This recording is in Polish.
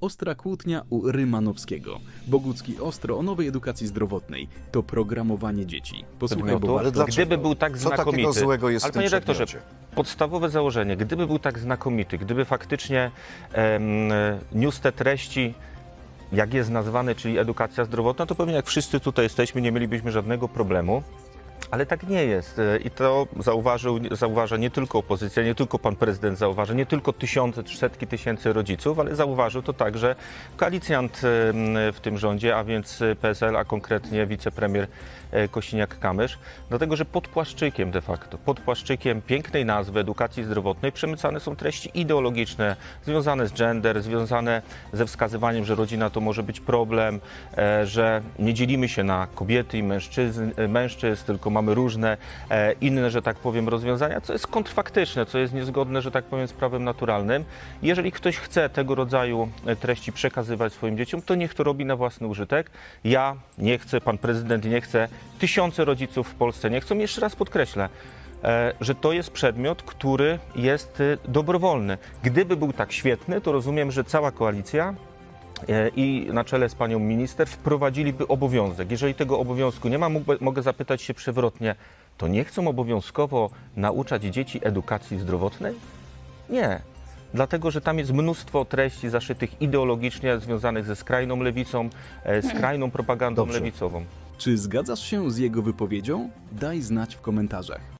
Ostra kłótnia u Rymanowskiego. Bogucki ostro o nowej edukacji zdrowotnej. To programowanie dzieci. Posłuchaj, bo Ale? Gdyby był tak Co takiego znakomity. złego jest Ale w tym panie rektorze, przedmiocie? podstawowe założenie, gdyby był tak znakomity, gdyby faktycznie em, niósł te treści, jak jest nazwane, czyli edukacja zdrowotna, to pewnie jak wszyscy tutaj jesteśmy, nie mielibyśmy żadnego problemu. Ale tak nie jest. E, I to zauważył, zauważa nie tylko opozycja, nie tylko pan prezydent zauważa, nie tylko tysiące setki tysięcy rodziców, ale zauważył to także koalicjant em, w tym rządzie, a więc PSL, a konkretnie wicepremier e, Kosiniak-Kamysz. Dlatego, że pod płaszczykiem de facto, pod płaszczykiem pięknej nazwy edukacji zdrowotnej przemycane są treści ideologiczne, związane z gender, związane ze wskazywaniem, że rodzina to może być problem, e, że nie dzielimy się na kobiety i mężczyzn, e, mężczyzn tylko mamy różne e, inne, że tak powiem, rozwiązania, co jest kontrfaktyczne, co jest niezgodne, że tak powiem, z prawem naturalnym. Jeżeli ktoś chce tego rodzaju e, treści przekazywać swoim dzieciom, to niech to robi na własny użytek. Ja nie chcę, pan prezydent nie chce, tysiące rodziców w Polsce nie chcą. Jeszcze raz podkreślę, e, że to jest przedmiot, który jest dobrowolny. Gdyby był tak świetny, to rozumiem, że cała koalicja i na czele z panią minister wprowadziliby obowiązek. Jeżeli tego obowiązku nie ma, mogę zapytać się przewrotnie, to nie chcą obowiązkowo nauczać dzieci edukacji zdrowotnej? Nie. Dlatego, że tam jest mnóstwo treści zaszytych ideologicznie, związanych ze skrajną lewicą, e, skrajną propagandą Dobrze. lewicową. Czy zgadzasz się z jego wypowiedzią? Daj znać w komentarzach.